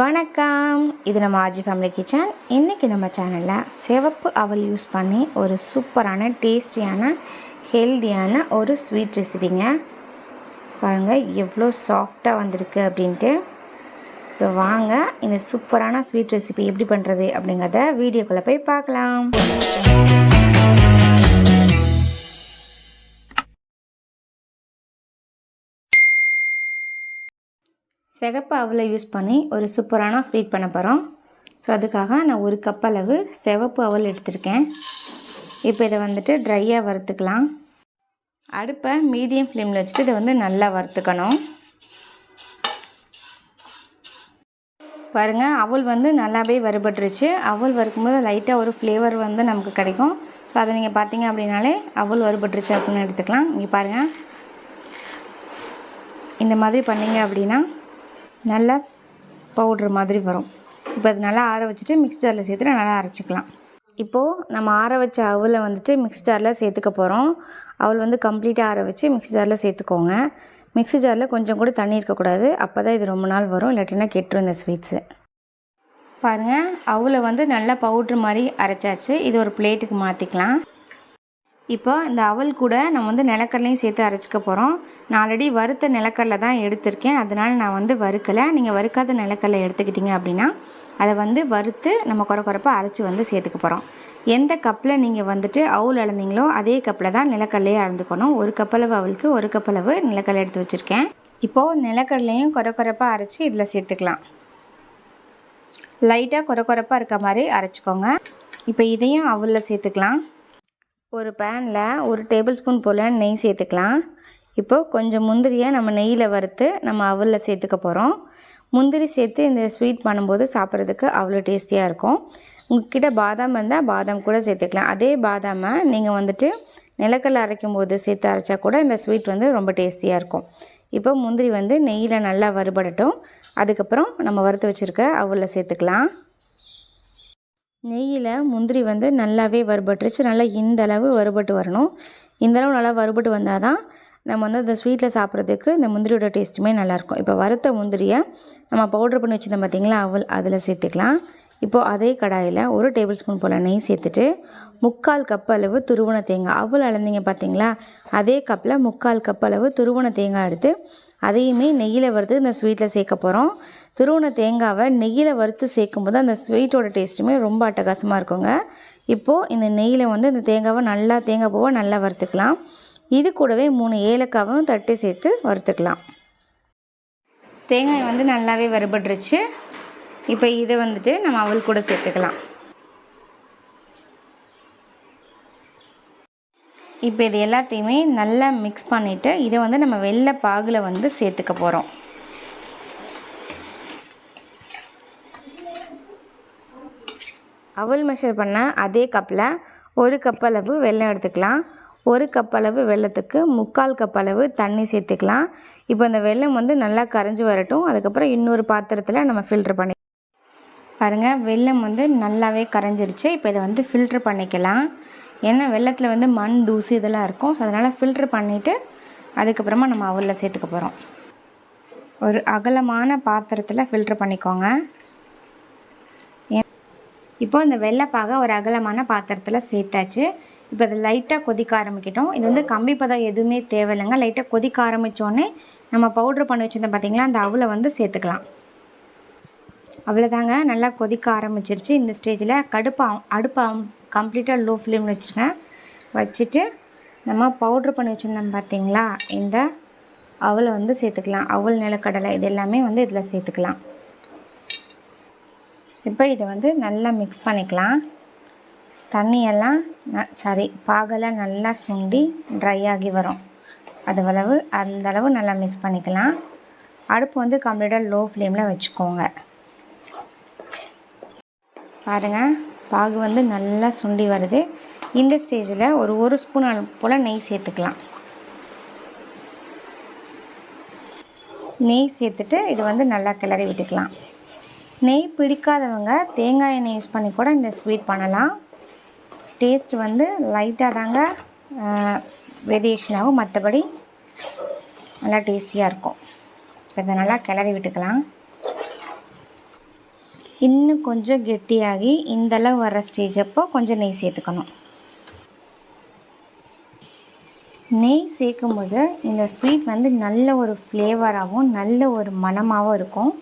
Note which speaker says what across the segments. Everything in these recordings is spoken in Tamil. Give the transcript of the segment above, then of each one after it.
Speaker 1: வணக்கம். இது நம்ம ஆர்ஜி ஃபேமிலி கிச்சன் இன்றைக்கி நம்ம சேனலில் சிவப்பு அவல் யூஸ் பண்ணி ஒரு சூப்பரான டேஸ்டியான ஹெல்தியான ஒரு ஸ்வீட் ரெசிபிங்க பாருங்கள் எவ்வளோ சாஃப்டாக வந்திருக்கு அப்படின்ட்டு. இப்போ வாங்க இந்த சூப்பரான ஸ்வீட் ரெசிபி எப்படி பண்ணுறது அப்படிங்கிறத வீடியோக்குள்ளே போய் பார்க்கலாம். சிகப்பு அவலை யூஸ் பண்ணி ஒரு சூப்பரான ஸ்வீட் பண்ண போகிறோம் ஸோ அதுக்காக நான் ஒரு கப் அளவு சிவப்பு அவல் எடுத்திருக்கேன். இப்போ இதை வந்துட்டு ட்ரையாக வறுத்துக்கலாம். அடுப்பை மீடியம் ஃப்ளேமில் வச்சுட்டு இதை வந்து நல்லா வறுத்துக்கணும். பாருங்கள் அவல் வந்து நல்லாவே வறுபட்டுருச்சு. அவல் வறுக்கும்போது லைட்டாக ஒரு ஃப்ளேவர் வந்து நமக்கு கிடைக்கும். ஸோ அதை நீங்கள் பார்த்தீங்க அப்படின்னாலே அவல் வறுபட்டுருச்சு அப்படின்னு எடுத்துக்கலாம். இங்கே பாருங்கள் இந்த மாதிரி பண்ணீங்க அப்படின்னா நல்லா பவுட்ரு மாதிரி வரும். இப்போ அது நல்லா ஆற வச்சுட்டு மிக்ஸ் சேர்த்து சேர்த்துட்டு நல்லா அரைச்சிக்கலாம். இப்போது நம்ம ஆற வச்ச அவலை வந்துட்டு மிக்ஸ் ஜாரில் சேர்த்துக்க போகிறோம் அவள் வந்து கம்ப்ளீட்டாக ஆற வச்சு மிக்ஸி ஜாரில் சேர்த்துக்கோங்க. மிக்ஸி ஜாரில் கொஞ்சம் கூட தண்ணி இருக்கக்கூடாது அப்போ தான் இது ரொம்ப நாள் வரும். இல்லாட்டினா கெட்டுரும் இந்த ஸ்வீட்ஸு பாருங்கள் அவளை வந்து நல்லா பவுட்ரு மாதிரி அரைச்சாச்சு. இது ஒரு பிளேட்டுக்கு மாற்றிக்கலாம் இப்போ இந்த அவல் கூட நம்ம வந்து நிலக்கடலையும் சேர்த்து அரைச்சிக்க போகிறோம் நான் ஆல்ரெடி வறுத்த நிலக்கடலை தான் எடுத்திருக்கேன். அதனால் நான் வந்து வறுக்கலை. நீங்கள் வறுக்காத நிலக்கடலை எடுத்துக்கிட்டிங்க அப்படின்னா அதை வந்து வறுத்து நம்ம குறை குறைப்பாக அரைச்சி வந்து சேர்த்துக்க போகிறோம் எந்த கப்பில் நீங்கள் வந்துட்டு அவுல் அளந்தீங்களோ அதே கப்பில் தான் நிலக்கடலையே அளந்துக்கணும் ஒரு கப்பளவு அவளுக்கு ஒரு கப்பளவு நிலக்கடலை எடுத்து வச்சுருக்கேன். இப்போது நிலக்கடலையும் குறை குறைப்பாக அரைச்சி இதில் சேர்த்துக்கலாம். லைட்டாக குறை குறைப்பாக இருக்க மாதிரி அரைச்சிக்கோங்க. இப்போ இதையும் அவலில் சேர்த்துக்கலாம். ஒரு பேனில் ஒரு டேபிள் ஸ்பூன் போல் நெய் சேர்த்துக்கலாம். இப்போது கொஞ்சம் முந்திரியை நம்ம நெய்யில் வறுத்து நம்ம அவலில் சேர்த்துக்க போகிறோம் முந்திரி சேர்த்து இந்த ஸ்வீட் பண்ணும்போது சாப்பிட்றதுக்கு அவ்வளோ டேஸ்டியாக இருக்கும். உங்ககிட்ட பாதாம் இருந்தால் பாதாம் கூட சேர்த்துக்கலாம். அதே பாதாமை நீங்கள் வந்துட்டு நிலக்கல்ல அரைக்கும் போது சேர்த்து அரைச்சா கூட இந்த ஸ்வீட் வந்து ரொம்ப டேஸ்டியாக இருக்கும். இப்போ முந்திரி வந்து நெய்யில் நல்லா வறுபடட்டும். அதுக்கப்புறம் நம்ம வறுத்து வச்சுருக்க அவலில் சேர்த்துக்கலாம். நெய்யில் முந்திரி வந்து நல்லாவே வறுபட்டுருச்சு. நல்லா இந்த அளவு வறுபட்டு வரணும். இந்த அளவு நல்லா வறுபட்டு வந்தால் தான் நம்ம வந்து அந்த ஸ்வீட்டில் சாப்பிட்றதுக்கு இந்த முந்திரியோட டேஸ்ட்டுமே நல்லாயிருக்கும். இப்போ வறுத்த முந்திரியை நம்ம பவுட்ரு பண்ணி வச்சுருந்தோம் பார்த்திங்களா அவள் அதில் சேர்த்துக்கலாம். இப்போது அதே கடாயில் ஒரு டேபிள் ஸ்பூன் போல் நெய் சேர்த்துட்டு முக்கால் கப் அளவு துருவன தேங்காய். அவல் அளந்தீங்க பார்த்தீங்களா அதே கப்பில் முக்கால் கப் அளவு துருவண தேங்காய் எடுத்து அதையுமே நெய்யில் வறுத்து இந்த ஸ்வீட்டில் சேர்க்க போகிறோம் துருவன தேங்காவை நெய்யில் வறுத்து சேர்க்கும் போது அந்த ஸ்வீட்டோட டேஸ்ட்டுமே ரொம்ப அட்டகாசமாக இருக்குங்க. இப்போது இந்த நெய்யில் வந்து இந்த தேங்காவை நல்லா தேங்காய் பூவை நல்லா வறுத்துக்கலாம். இது கூடவே மூணு ஏலக்காவும் தட்டி சேர்த்து வறுத்துக்கலாம். தேங்காய் வந்து நல்லாவே வறுபட்டுருச்சு. இப்போ இதை வந்துட்டு நம்ம அவள் கூட சேர்த்துக்கலாம். இப்போ இது எல்லாத்தையுமே நல்லா மிக்ஸ் பண்ணிவிட்டு இதை வந்து நம்ம வெள்ளை பாகில் வந்து சேர்த்துக்க போகிறோம் அவல் மெஷர் பண்ண அதே கப்பில் ஒரு கப் அளவு வெல்லம் எடுத்துக்கலாம். ஒரு கப் அளவு வெள்ளத்துக்கு முக்கால் கப் அளவு தண்ணி சேர்த்துக்கலாம். இப்போ இந்த வெல்லம் வந்து நல்லா கரைஞ்சி வரட்டும். அதுக்கப்புறம் இன்னொரு பாத்திரத்தில் நம்ம ஃபில்ட்ரு பண்ணி பாருங்கள் வெள்ளம் வந்து நல்லாவே கரைஞ்சிருச்சு. இப்போ இதை வந்து ஃபில்ட்ரு பண்ணிக்கலாம். ஏன்னா வெள்ளத்தில் வந்து மண் தூசி இதெல்லாம் இருக்கும். ஸோ அதனால் ஃபில்ட்ரு பண்ணிவிட்டு அதுக்கப்புறமா நம்ம அவலில் சேர்த்துக்க போகிறோம் ஒரு அகலமான பாத்திரத்தில் ஃபில்ட்ரு பண்ணிக்கோங்க. இப்போ இந்த வெள்ளைப்பாகை ஒரு அகலமான பாத்திரத்தில் சேர்த்தாச்சு. இப்போ அதை லைட்டாக கொதிக்க ஆரம்பிக்கிட்டோம். இது வந்து கம்பி பதம் எதுவுமே தேவையில்லைங்க. லைட்டாக கொதிக்க ஆரம்பித்தோடனே நம்ம பவுட்ரு பண்ணி வச்சுருந்தோம் பார்த்திங்களா அந்த அவளை வந்து சேர்த்துக்கலாம். அவ்வளோதாங்க நல்லா கொதிக்க ஆரம்பிச்சிருச்சு. இந்த ஸ்டேஜில் கடுப்பை அடுப்பை கம்ப்ளீட்டாக லோ ஃப்ளேமில் வச்சுருக்கேன் வச்சுட்டு நம்ம பவுட்ரு பண்ணி வச்சுருந்தோம் பார்த்திங்களா இந்த அவளை வந்து சேர்த்துக்கலாம். அவள் நிலக்கடலை இது எல்லாமே வந்து இதில் சேர்த்துக்கலாம். இப்போ இதை வந்து நல்லா மிக்ஸ் பண்ணிக்கலாம். தண்ணியெல்லாம் ந சாரி பாகெல்லாம் நல்லா சுண்டி ட்ரை ஆகி வரும். அது அளவு நல்லா மிக்ஸ் பண்ணிக்கலாம். அடுப்பு வந்து கம்ப்ளீட்டாக லோ ஃப்ளேமில் வச்சுக்கோங்க. பாருங்கள் பாகு வந்து நல்லா சுண்டி வருது. இந்த ஸ்டேஜில் ஒரு ஒரு ஸ்பூன் போல் நெய் சேர்த்துக்கலாம். நெய் சேர்த்துட்டு இது வந்து நல்லா கிளறி விட்டுக்கலாம். நெய் பிடிக்காதவங்க தேங்காய் எண்ணெய் யூஸ் பண்ணி கூட இந்த ஸ்வீட் பண்ணலாம். டேஸ்ட் வந்து லைட்டாக தாங்க வேரியேஷன் ஆகும் மற்றபடி நல்லா டேஸ்டியாக இருக்கும். இப்போ இதை நல்லா கிளறி விட்டுக்கலாம். இன்னும் கொஞ்சம் கெட்டியாகி இந்தளவு வர ஸ்டேஜ் அப்போ கொஞ்சம் நெய் சேர்த்துக்கணும். நெய் சேர்க்கும்போது இந்த ஸ்வீட் வந்து நல்ல ஒரு ஃப்ளேவராகவும் நல்ல ஒரு மணமாகவும் இருக்கும்.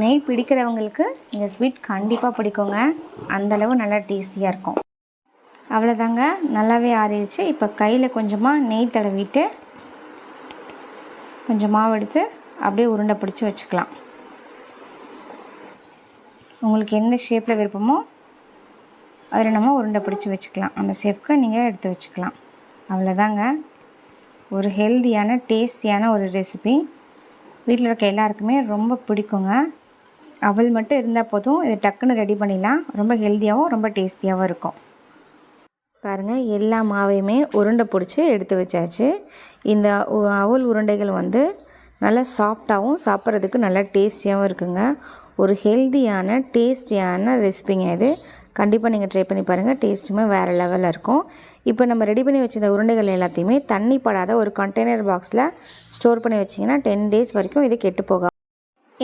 Speaker 1: நெய் பிடிக்கிறவங்களுக்கு இந்த ஸ்வீட் கண்டிப்பாக பிடிக்குங்க. அந்தளவு நல்லா டேஸ்டியாக இருக்கும். அவ்வளோதாங்க நல்லாவே ஆறிடுச்சு. இப்போ கையில் கொஞ்சமாக நெய் தடவிட்டு கொஞ்சம் மாவு எடுத்து அப்படியே உருண்டை பிடிச்சி வச்சுக்கலாம். உங்களுக்கு எந்த ஷேப்பில் விருப்பமோ அதில் நம்ம உருண்டை பிடிச்சி வச்சுக்கலாம். அந்த ஷேப்க்கு நீங்கள் எடுத்து வச்சுக்கலாம். அவ்வளோதாங்க ஒரு ஹெல்த்தியான டேஸ்டியான ஒரு ரெசிபி வீட்டில் இருக்க எல்லாருக்குமே ரொம்ப பிடிக்குங்க. அவள் மட்டும் இருந்தால் போதும். இதை டக்குன்னு ரெடி பண்ணிடலாம் ரொம்ப ஹெல்த்தியாகவும் ரொம்ப டேஸ்டியாகவும் இருக்கும். பாருங்கள் எல்லா மாவையுமே உருண்டை பிடிச்சி எடுத்து வச்சாச்சு. இந்த அவள் அவல் உருண்டைகள் வந்து நல்லா சாஃப்டாகவும் சாப்பிட்றதுக்கு நல்லா டேஸ்டியாகவும் இருக்குங்க. ஒரு ஹெல்தியான டேஸ்டியான ரெசிபிங்க இது. கண்டிப்பாக நீங்கள் ட்ரை பண்ணி பாருங்கள் டேஸ்ட்டுமே வேறு லெவலில் இருக்கும். இப்போ நம்ம ரெடி பண்ணி வச்சிருந்த உருண்டைகள் எல்லாத்தையுமே தண்ணி படாத ஒரு கண்டெய்னர் பாக்ஸில் ஸ்டோர் பண்ணி வச்சிங்கன்னா டென் டேஸ் வரைக்கும் இது கெட்டு போகாது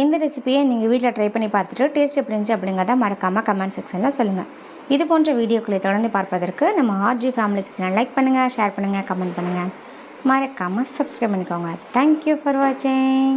Speaker 1: இந்த ரெசிபியை நீங்கள் வீட்டில் ட்ரை பண்ணி பார்த்துட்டு டேஸ்ட் எப்படி இருந்துச்சு அப்படிங்கிறத மறக்காமல் கமெண்ட் செக்ஷனில் சொல்லுங்கள் இது போன்ற வீடியோக்களை தொடர்ந்து பார்ப்பதற்கு நம்ம ஆர்ஜி ஃபேமிலி கிச்சனை லைக் பண்ணுங்கள் ஷேர் பண்ணுங்கள் கமெண்ட் பண்ணுங்கள் மறக்காமல் சப்ஸ்கிரைப் பண்ணிக்கோங்க. தேங்க்யூ ஃபார் வாட்சிங்